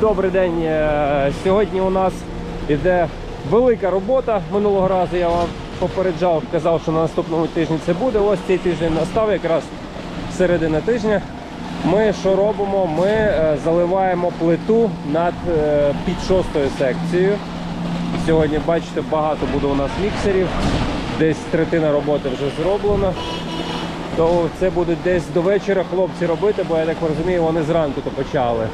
Добрий день. Е, Сьогодні у нас іде велика робота. Минулого разу я вам попереджав, казав, що на наступному тижні це буде. Ось цей тиждень настав якраз середина тижня. Ми що робимо? Ми е, заливаємо плиту над е, під шостою секцією. Сьогодні, бачите, багато буде у нас міксерів. Десь третина роботи вже зроблена. То це буде десь до вечора хлопці робити, бо я так розумію, вони зранку то почали.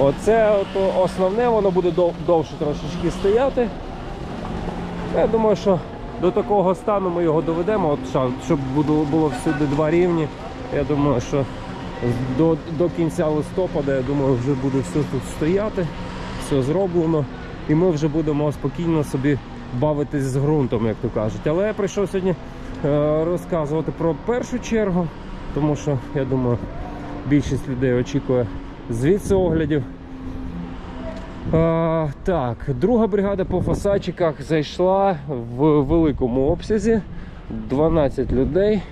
Оце от основне, воно буде дов- довше трошечки стояти. Я думаю, що до такого стану ми його доведемо, от, щоб було, було всюди два рівні. Я думаю, що до, до кінця листопада, я думаю, вже буде все тут стояти, все зроблено. І ми вже будемо спокійно собі бавитись з ґрунтом, як то кажуть. Але я прийшов сьогодні е, розказувати про першу чергу, тому що я думаю, більшість людей очікує звідси оглядів. А, так, друга бригада по фасадчиках зайшла в великому обсязі. 12 людей.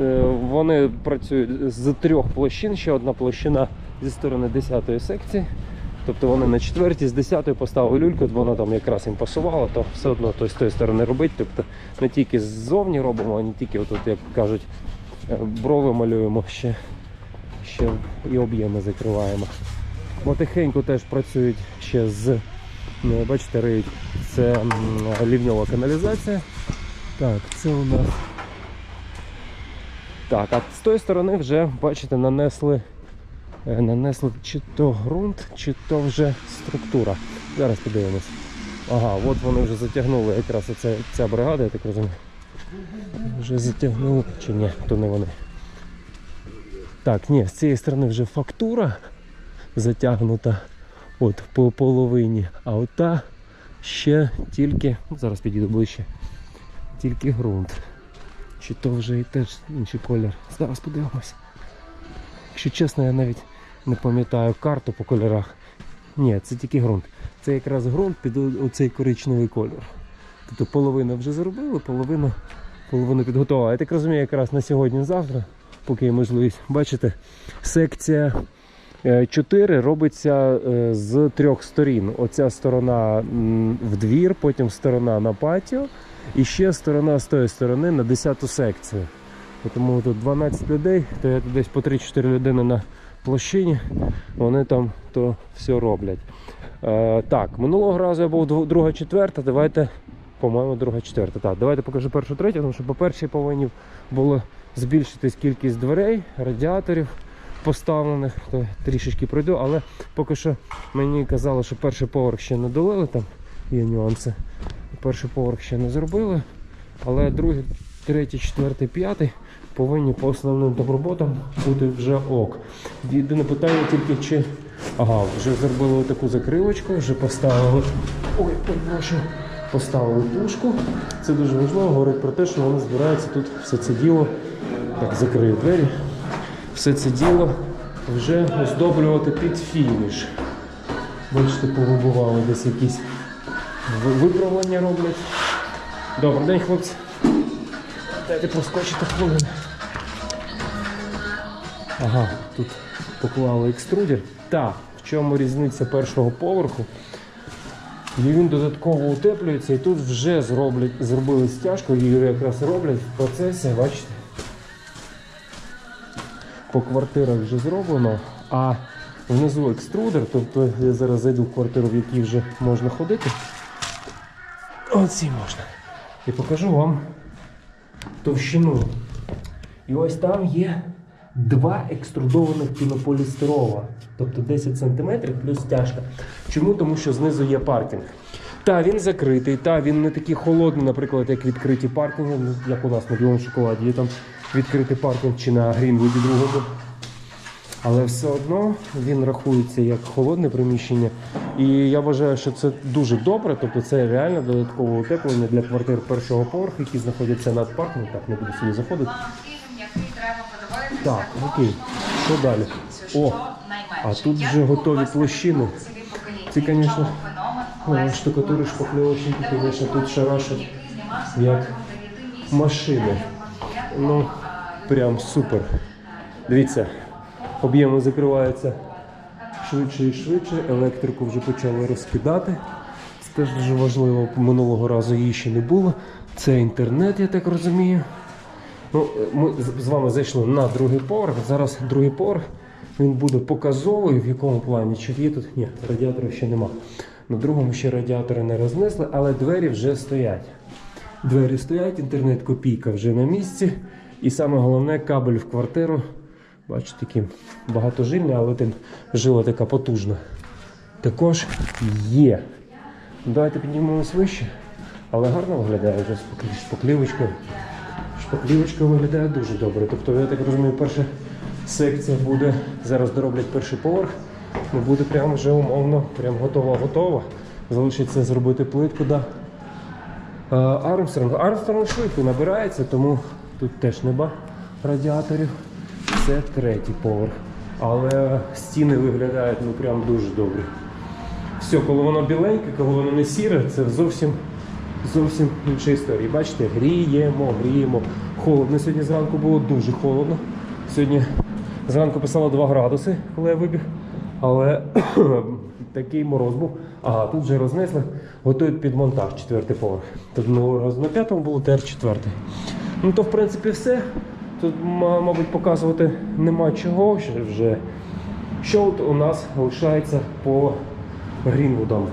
Е, Вони працюють з трьох площин. Ще одна площина зі сторони 10-ї секції. Тобто вони на четвертій з 10-ї поставили люльку, воно там якраз їм пасувало, то все одно то з тої сторони робить. Тобто не тільки ззовні робимо, а не тільки отут, як кажуть, е, брови малюємо, ще, ще і об'єми закриваємо. Потихеньку теж працюють ще з, ну, бачите, риють. Це лівньова каналізація. Так, це у нас. Так, а з тої сторони вже, бачите, нанесли, е, нанесли чи то ґрунт, чи то вже структура. Зараз подивимось. Ага, от вони вже затягнули якраз оце, ця бригада, я так розумію. Вже затягнули. Чи ні, то не вони. Так, ні, з цієї сторони вже фактура затягнута от по половині, а ота ще тільки, ну, зараз підійду ближче, тільки ґрунт. Чи то вже і теж інший колір. Зараз подивимось. Якщо чесно, я навіть не пам'ятаю карту по кольорах. Ні, це тільки ґрунт. Це якраз ґрунт під оцей коричневий колір. Тобто половину вже зробили, половину, половину підготували. Я так розумію, якраз на сьогодні-завтра, поки є можливість. Бачите, секція 4 робиться е, з трьох сторін. Оця сторона в двір, потім сторона на патіо, і ще сторона з тої сторони на 10 секцію. Тому тут 12 людей, то я десь по 3-4 людини на площині, вони там то все роблять. Е, так, минулого разу я був друга четверта, давайте, по-моєму, друга четверта. Так, давайте покажу першу третю, тому що по першій повинні було збільшитись кількість дверей, радіаторів поставлених, то трішечки пройду, але поки що мені казали, що перший поверх ще не долили, там є нюанси. Перший поверх ще не зробили, але другий, третій, четвертий, п'ятий повинні по основним там роботам бути вже ок. Єдине питання тільки чи. Ага, вже зробили таку закривочку, вже поставили. Ой, прошу. Поставили пушку. Це дуже важливо, говорить про те, що вони збираються тут все це діло. Так, закрию двері все це діло вже оздоблювати під фініш. Бачите, повибували десь якісь виправлення роблять. Добрий день, хлопці. Дайте проскочити хвилину. Ага, тут поклали екструдер. Так, в чому різниця першого поверху? І він додатково утеплюється і тут вже зроблять, зробили стяжку, її якраз роблять в процесі, бачите по квартирах вже зроблено, а внизу екструдер, тобто я зараз зайду в квартиру, в якій вже можна ходити. Оці можна. І покажу вам товщину. І ось там є два екструдованих пінополістирова, тобто 10 см плюс стяжка. Чому? Тому що знизу є паркінг. Та він закритий, та він не такий холодний, наприклад, як відкриті паркінги, ну, як у нас на білому шоколаді. Є там відкритий паркінг чи на Грінвуді другому. Але все одно він рахується як холодне приміщення. І я вважаю, що це дуже добре. Тобто це реально додаткове утеплення для квартир першого поверху, які знаходяться над парком. Так, не буду сюди заходити. Так, окей. Що далі? О, а тут вже готові площини. Ці, звісно, е, штукатури шпакльовочники, звісно, тут шарашать як машини. Ну, прям супер. Дивіться, об'єми закриваються швидше і швидше. Електрику вже почали розкидати. Це теж дуже важливо. Минулого разу її ще не було. Це інтернет, я так розумію. Ну, ми з- вами зайшли на другий поверх. Зараз другий поверх він буде показовий. В якому плані? Чи є тут? Ні, радіаторів ще нема. На другому ще радіатори не рознесли, але двері вже стоять. Двері стоять, інтернет копійка вже на місці. І саме головне кабель в квартиру. Бачите, такий багатожильний, але тим жила така потужна. Також є. Давайте піднімемось вище, але гарно виглядає вже з шпаклівочкою. Шпаклівочка виглядає дуже добре. Тобто, я так розумію, перша секція буде, зараз дороблять перший поверх, ну буде прямо вже умовно, прям готова-готова. Залишиться зробити плитку, да. Е, Армстронг. Армстронг швидко набирається, тому тут теж неба радіаторів. Це третій поверх. Але стіни виглядають ну прям дуже добре. Все, коли воно біленьке, коли воно не сіре, це зовсім, зовсім інша історія. Бачите, гріємо, гріємо. Холодно. Сьогодні зранку було дуже холодно. Сьогодні зранку писало 2 градуси, коли я вибіг. Але такий мороз був. Ага, тут вже рознесли, готують під монтаж четвертий поверх. Тут минулого разу на п'ятому було тепер четвертий. Ну то в принципі все. Тут, мабуть, показувати нема чого. Ще вже Щолт у нас лишається по Грінвудам.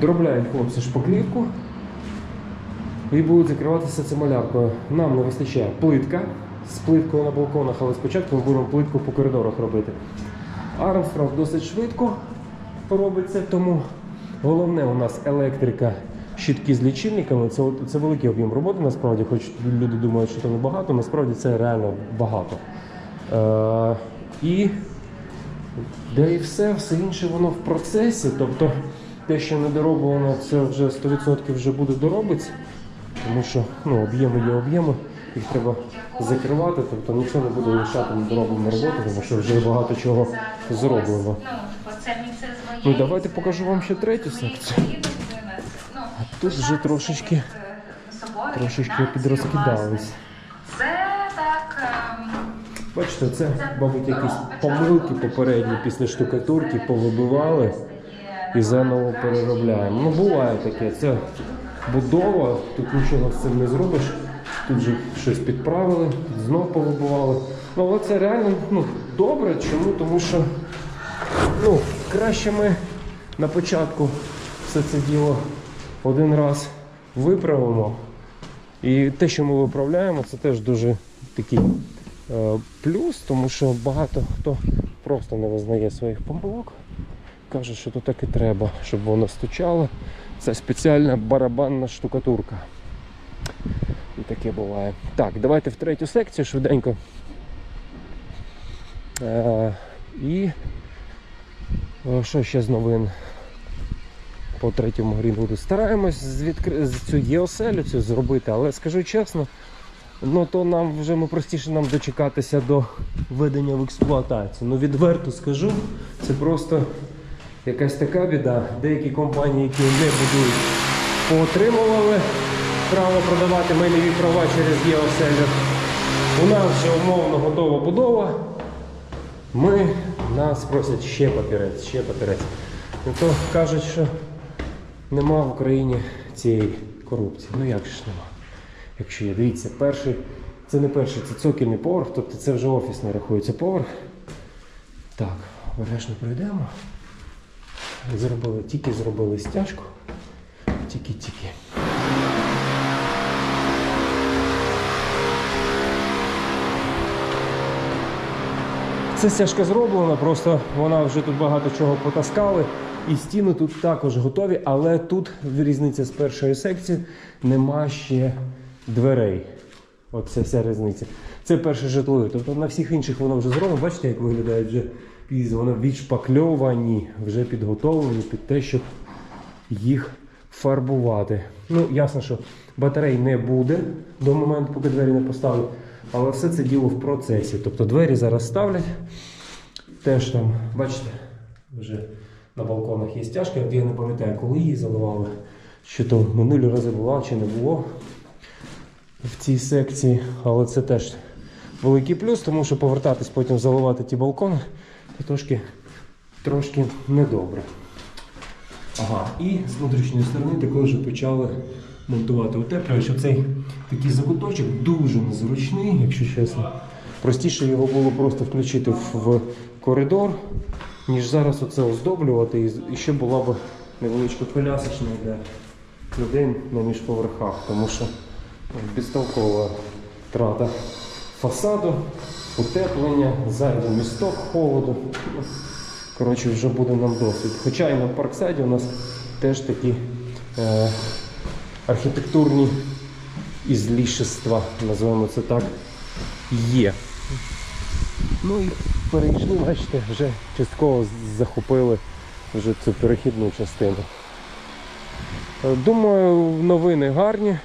Доробляють хлопці шпаклівку і будуть закриватися це маляркою. Нам не вистачає плитка з плиткою на балконах, але спочатку ми будемо плитку по коридорах робити. Армстронг досить швидко робиться, тому головне у нас електрика, щітки з лічильниками. Це, це великий об'єм роботи, насправді, хоч люди думають, що це багато, насправді це реально багато. Е, і де і все, все інше воно в процесі. Тобто те, що не дороблено, це вже 100% вже буде доробиться. Тому що ну, об'єми є об'єми, їх треба закривати, тобто нічого не буде лишати недороблену роботу, тому що вже багато чого зроблено. Ну, давайте покажу вам ще третю секцію. Тут вже трошечки- Трошечки підрозкидались. Бачите, це, мабуть, якісь помилки попередні після штукатурки повибивали і заново переробляємо. Ну, буває таке. Це будова, тут нічого з цим не зробиш. Тут же щось підправили, знов повибивали. Ну, але це реально ну, добре. Чому? Тому що ну, краще ми на початку все це діло один раз виправимо. І те, що ми виправляємо, це теж дуже такий е, плюс, тому що багато хто просто не визнає своїх помилок. Каже, що то так і треба, щоб воно стучало. Це спеціальна барабанна штукатурка. І таке буває. Так, давайте в третю секцію швиденько. Е, і е, що ще з новин? По третьому Грінвуду. Стараємось з, відкри... з цю єоселю цю зробити, але скажу чесно, ну то нам вже ми простіше нам дочекатися до введення в експлуатацію. Ну відверто скажу, це просто якась така біда. Деякі компанії, які не будують, поотримували право продавати майнові права через єоселю. У нас вже умовно готова будова. Ми нас просять ще папірець, ще папірець. Ну то кажуть, що нема в Україні цієї корупції. Ну як ж нема? Якщо є, дивіться, перший, це не перший, це цокільний поверх, тобто це вже офісний рахується поверх. Так, обережно пройдемо. Зробили, тільки зробили стяжку. Тільки-тільки. Це стяжка зроблена, просто вона вже тут багато чого потаскали. І стіни тут також готові, але тут різниця з першої секції нема ще дверей. Оце вся різниця. Це перше житло. Тобто на всіх інших воно вже зроблено. Бачите, як виглядають вже піз, вони відшпакльовані, вже підготовлені під те, щоб їх фарбувати. Ну, ясно, що батарей не буде до моменту, поки двері не поставлять. Але все це діло в процесі. Тобто двері зараз ставлять. Теж там, бачите, вже на балконах є стяжка. От я не пам'ятаю, коли її заливали. Що то минулі рази була чи не було в цій секції. Але це теж великий плюс, тому що повертатись потім заливати ті балкони, трошки трошки недобре. Ага, і з внутрішньої сторони також почали монтувати утеплювач. Оцей такий закуточок дуже незручний, якщо чесно. Простіше його було просто включити в, коридор, ніж зараз оце оздоблювати. І ще була б невеличка колясочна для людей на міжповерхах, тому що безтолкова трата фасаду, утеплення, зайвий місток холоду. Коротше, вже буде нам досвід. Хоча і на парксайді у нас теж такі е, архітектурні ізлішества, називаємо це так, є. Ну і перейшли, бачите, вже частково захопили вже цю перехідну частину. Думаю, новини гарні.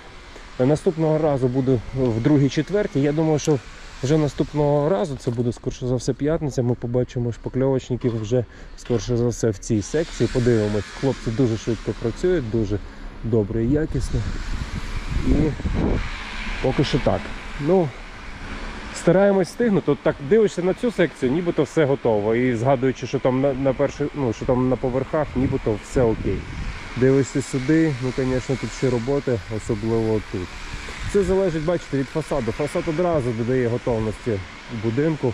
Наступного разу буду в другій четвертій. Я думаю, що вже наступного разу, це буде скорше за все п'ятниця. Ми побачимо шпакльовочників вже скорше за все в цій секції. Подивимось, хлопці дуже швидко працюють, дуже добре і якісно. І поки що так. Ну, стараємось встигнути. От так дивишся на цю секцію, нібито все готово. І згадуючи, що там на, на перших, ну, що там на поверхах, нібито все окей. Дивишся сюди, ну, звісно, тут ще роботи, особливо тут. Це залежить, бачите, від фасаду. Фасад одразу додає готовності будинку.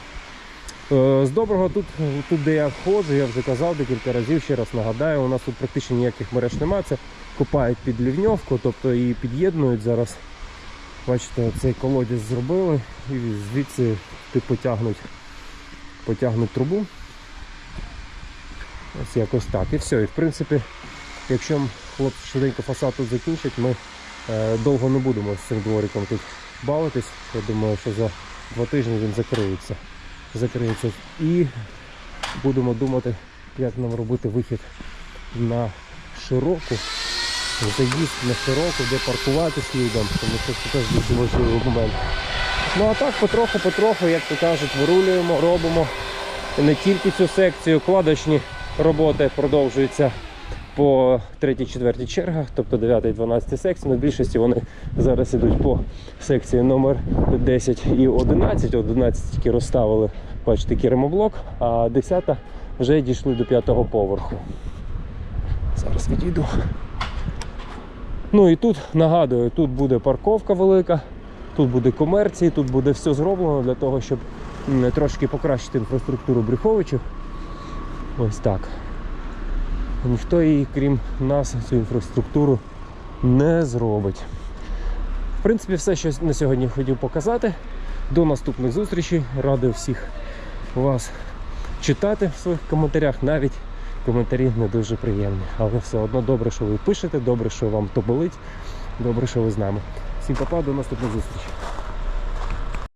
Е, З доброго тут, тут, де я ходжу, я вже казав декілька разів, ще раз нагадаю, у нас тут практично ніяких мереж немає. Це копають під лівньовку, тобто її під'єднують зараз. Бачите, цей колодязь зробили і звідси потягнуть, потягнуть трубу. Ось якось так. І все. І в принципі, якщо хлопці швиденько фасад тут закінчать, ми довго не будемо з цим двориком тут бавитись. Я думаю, що за два тижні він закриється. Закриється. І будемо думати, як нам робити вихід на широку, заїзд на широку, де паркуватись людям, тому що це теж дуже важливий момент. Ну а так потроху-потроху, як то кажуть, вирулюємо, робимо не тільки цю секцію, кладочні роботи продовжуються по 3-4 чергах, тобто 9-12 секцій. На більшості вони зараз ідуть по секції номер 10 і 11. 11 тільки розставили, бачите, кермоблок, а 10 вже дійшли до 5 поверху. Зараз відійду. Ну і тут нагадую, тут буде парковка велика, тут буде комерції, тут буде все зроблено для того, щоб трошки покращити інфраструктуру Брюховичів. Ось так. Ніхто її, крім нас, цю інфраструктуру не зробить. В принципі, все, що на сьогодні хотів показати. До наступних зустрічей. Радий всіх вас читати в своїх коментарях. Навіть коментарі не дуже приємні. Але все одно добре, що ви пишете, добре, що вам то болить, добре, що ви з нами. Всім папа, до наступних зустрічей.